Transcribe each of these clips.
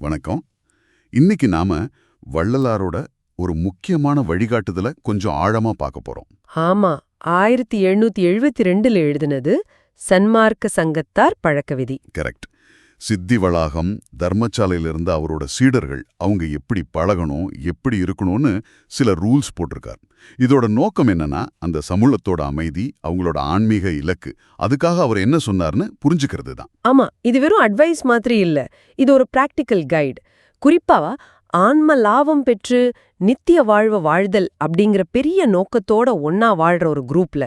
வணக்கம். இன்னைக்கு நாம வள்ளலாரோட ஒரு முக்கியமான வழிகாட்டுதல கொஞ்சம் ஆழமா பார்க்க போறோம். ஆமா ஆயிரத்தி எழுநூத்தி எழுபத்தி ரெண்டுல எழுதினது சன்மார்க்க சங்கத்தார் பழக்க விதி கரெக்ட். சித்தி வளாகம் தர்மசாலையிலிருந்து அவரோட சீடர்கள் அவங்க எப்படி பழகணும் எப்படி இருக்கணும்னு சில ரூல்ஸ் போட்டிருக்கார். இதோட நோக்கம் என்னன்னா அந்த சமூகத்தோட அமைதி அவங்களோட ஆன்மீக இலக்கு. அதுக்காக அவர் என்ன சொன்னார்னு புரிஞ்சுக்கிறது தான். ஆமா இது வெறும் அட்வைஸ் மாதிரி இல்ல. இது ஒரு பிராக்டிக்கல் கைடு குறிப்பா ஆன்ம லாபம் பெற்று நித்திய வாழ்வ வாழ்தல் அப்படிங்கிற பெரிய நோக்கத்தோட ஒன்னா வாழ்ற ஒரு குரூப்ல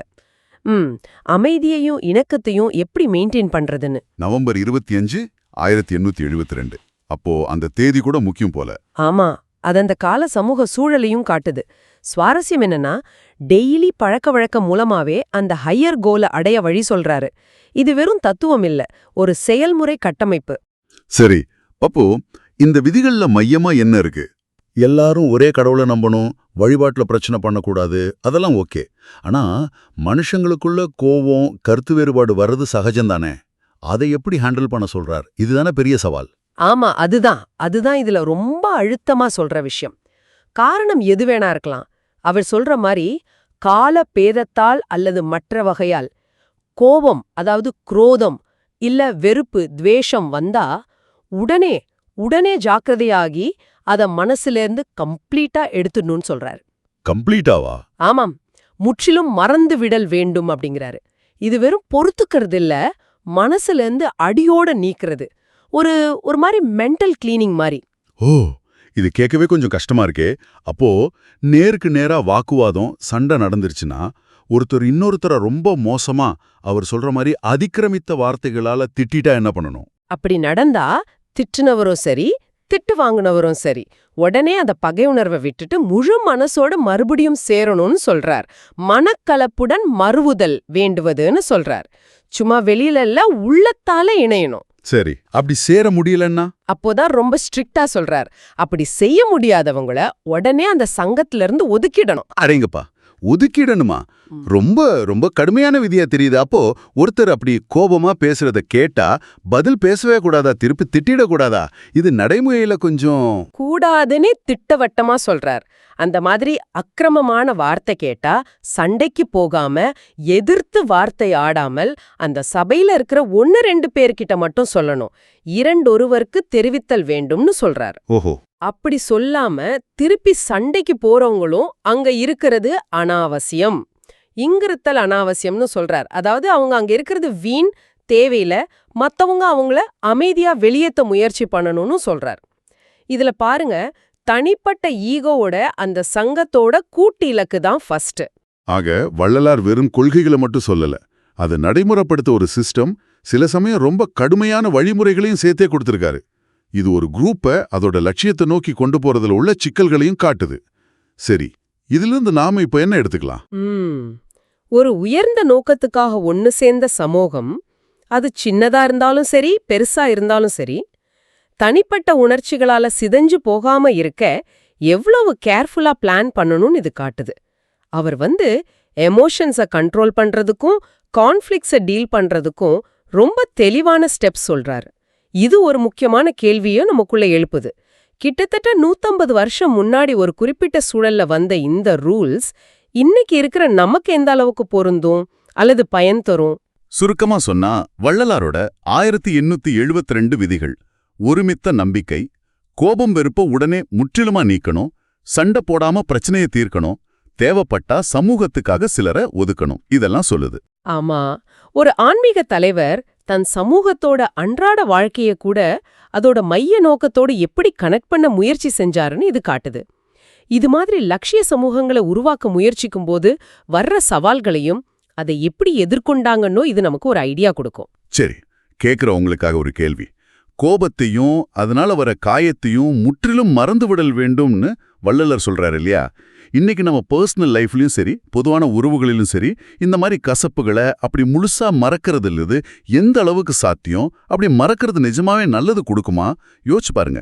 ம் அமைதியையும் இணக்கத்தையும் எப்படி மெயின்டைன் பண்றதுன்னு? நவம்பர் இருபத்தி அஞ்சு ஆயிரத்தி எண்ணூத்தி எழுபத்தி ரெண்டு. அப்போ அந்த தேதி கூட முக்கியம் போல. ஆமா அது அந்த கால சமூக சூழலையும் காட்டுது. சுவாரஸ்யம் என்னன்னா டெய்லி பழக்க வழக்கம் மூலமாவே அந்த ஹையர் கோலை அடைய வழி சொல்றாரு. இது வெறும் தத்துவம் இல்ல ஒரு செயல்முறை கட்டமைப்பு. சரி அப்போ இந்த விதிகள்ல மையமா என்ன இருக்கு? எல்லாரும் ஒரே கடவுளை நம்பணும் வழிபாட்டுல பிரச்சனை பண்ணக்கூடாது அதெல்லாம் ஓகே. ஆனா மனுஷங்களுக்குள்ள கோவம் கருத்து வேறுபாடு வர்றது சகஜம்தானே? அதை எப்படி ஹேண்டில் பண்ண சொல்றார்? இதுதானே பெரிய சவால். ஆமா அதுதான். அதுதான் இதுல ரொம்ப அழுத்தமா சொல்ற விஷயம். காரணம் எது வேணா இருக்கலாம். அவர் சொல்ற மாதிரி கால பேதத்தால் அல்லது மற்ற வகையால் கோபம் அதாவது குரோதம் இல்ல வெறுப்பு துவேஷம் வந்தா உடனே உடனே ஜாக்கிரதையாகி அத மனசுலேருந்து கம்ப்ளீட்டா எடுத்துடணும்னு சொல்றாரு. கம்ப்ளீட்டாவா? ஆமாம். முற்றிலும் மறந்து விடல் வேண்டும் அப்படிங்கிறாரு. இது வெறும் பொறுத்துக்கிறது இல்ல மனசுலேருந்து அடியோட நீக்கிறது. ஒரு ஒரு மாதிரி மென்டல் கிளீனிங் மாதிரி ஓ இது கேட்கவே கொஞ்சம் கஷ்டமா இருக்கே. அப்போ நேருக்கு நேரா வாக்குவாதம் சண்டை நடந்துருச்சுன்னா ஒருத்தர் இன்னொருத்தரை ரொம்ப மோசமா அவர் சொல்ற மாதிரி அதிக்கிரமித்த வார்த்தைகளால திட்டிட்டா என்ன பண்ணணும்? அப்படி நடந்தா திட்டுனவரும் சரி திட்டு வாங்குனவரும் சரி உடனே அந்த பகை உணர்வை விட்டுட்டு முழு மனசோட மறுபடியும் சேரணும்னு சொல்றார். மனக்கலப்புடன் மறுவுதல் வேண்டுவதுன்னு சொல்றார். சும்மா வெளியில இல்ல உள்ளத்தால இணையணும். சரி. அப்படி சேர முடியலன்னா? அப்போதான் ரொம்ப ஸ்ட்ரிக்டா சொல்றார். அப்படி செய்ய முடியாதவங்கள உடனே அந்த சங்கத்துல இருந்து ஒதுக்கிடணும். அடேங்கப்பா. ஒதுக்கிடணுமா ரொம்ப ரொம்ப கடுமையான விதியா தெரியுது. அப்போ ஒருத்தர் அப்படி கோபமா பேசுறத கேட்டா பதில் பேசவே கூடாதா? திருப்பி திட்டிடக் கூடாதா இது நடைமுறையில கொஞ்சம் கூடாதுன்னு திட்டவட்டமா சொல்றார். அந்த மாதிரி அக்கிரமமான வார்த்தை கேட்டா சண்டைக்கு போகாம எதிர்த்து வார்த்தை ஆடாமல் அந்த சபையில இருக்கிற ஒன்னு ரெண்டு பேர்கிட்ட மட்டும் சொல்லணும். இரண்டொருவருக்கு தெரிவித்தல் வேண்டும்னு சொல்றார். ஓஹோ. அப்படி சொல்லாம திருப்பி சண்டைக்கு போறவங்களும் அங்க இருக்கிறது அனாவசியம். இங்கிருத்தல் அனாவசியம்னு சொல்றார். அதாவது அவங்க அங்க இருக்கிறது வீண் தேவையில மத்தவங்க அவங்கள அமைதியா வெளியேத்த முயற்சி பண்ணணும்னு சொல்றார். இதுல பாருங்க தனிப்பட்ட ஈகோவோட அந்த சங்கத்தோட கூட்டு இலக்கு தான் ஃபர்ஸ்ட் ஆக வள்ளலார் வெறும் கொள்கைகளை மட்டும் சொல்லல. அதை நடைமுறைப்படுத்த ஒரு சிஸ்டம் சில சமயம் ரொம்ப கடுமையான வழிமுறைகளையும் சேர்த்தே கொடுத்திருக்காரு. இது ஒரு குரூப்பை அதோட லட்சியத்தை நோக்கி கொண்டு போறதுல உள்ள சிக்கல்களையும் காட்டுது. சரி இதிலிருந்து நாம இப்ப என்ன எடுத்துக்கலாம்? ஒரு உயர்ந்த நோக்கத்துக்காக ஒன்னு சேர்ந்த சமூகம் அது சின்னதா இருந்தாலும் சரி பெருசா இருந்தாலும் சரி தனிப்பட்ட உணர்ச்சிகளால சிதஞ்சு போகாம இருக்க எவ்வளவு கேர்ஃபுல்லா பிளான் பண்ணணும்னு இது காட்டுது. அவர் வந்து எமோஷன்ஸை கண்ட்ரோல் பண்றதுக்கும் கான்ஃப்ளிக்ஸை டீல் பண்றதுக்கும் ரொம்ப தெளிவான ஸ்டெப்ஸ் சொல்றாரு. இது ஒரு முக்கியமான கேள்வியும் நமக்குள்ள எழுப்புது. கிட்டத்தட்ட நூத்தம்பது வருஷம் முன்னாடி ஒரு குறிப்பிட்ட சூழல்ல வந்த இந்த ரூல்ஸ் இன்னைக்கு இருக்கிற நமக்கு எந்த அளவுக்கு பொருந்தும் அல்லது பயன் தரும்? சுருக்கமா சொன்னா வள்ளலாரோட ஆயிரத்தி எண்ணூத்தி எழுபத்தி ரெண்டு விதிகள் ஒருமித்த நம்பிக்கை கோபம் வெறுப்ப உடனே முற்றிலுமா நீக்கணும் சண்டை போடாம பிரச்சனையை தீர்க்கணும் தேவைப்பட்டா சமூகத்துக்காக சிலரை ஒதுக்கணும் இதெல்லாம் சொல்லுது. ஆமா. ஒரு ஆன்மீக தலைவர் தன் சமூகத்தோட அன்றாட வாழ்க்கைய கூட அதோட மைய நோக்கத்தோடு எப்படி கனெக்ட் பண்ண முயற்சி செஞ்சாருன்னு இது காட்டுது. இது மாதிரி லட்சிய சமூகங்களை உருவாக்க முயற்சிக்கும் போது வர்ற சவால்களையும் அதை எப்படி எதிர்கொண்டாங்கன்னோ இது நமக்கு ஒரு ஐடியா கொடுக்கும். சரி கேக்குறவங்களுக்காக ஒரு கேள்வி. கோபத்தையும் அதனால வர காயத்தையும் முற்றிலும் மறந்துவிடல் வேண்டும்னு வள்ளலர் சொல்றாரு இல்லையா? இன்னைக்கு நம்ம பர்சனல் லைஃப்லயும் சரி பொதுவான உறவுகளிலும் சரி இந்த மாதிரி கசப்புகளை அப்படி முழுசா மறக்கிறது இல்லது எந்த அளவுக்கு சாத்தியம் அப்படி மறக்கிறது நிஜமாவே நல்லது கொடுக்குமா? யோசிச்சு பாருங்க.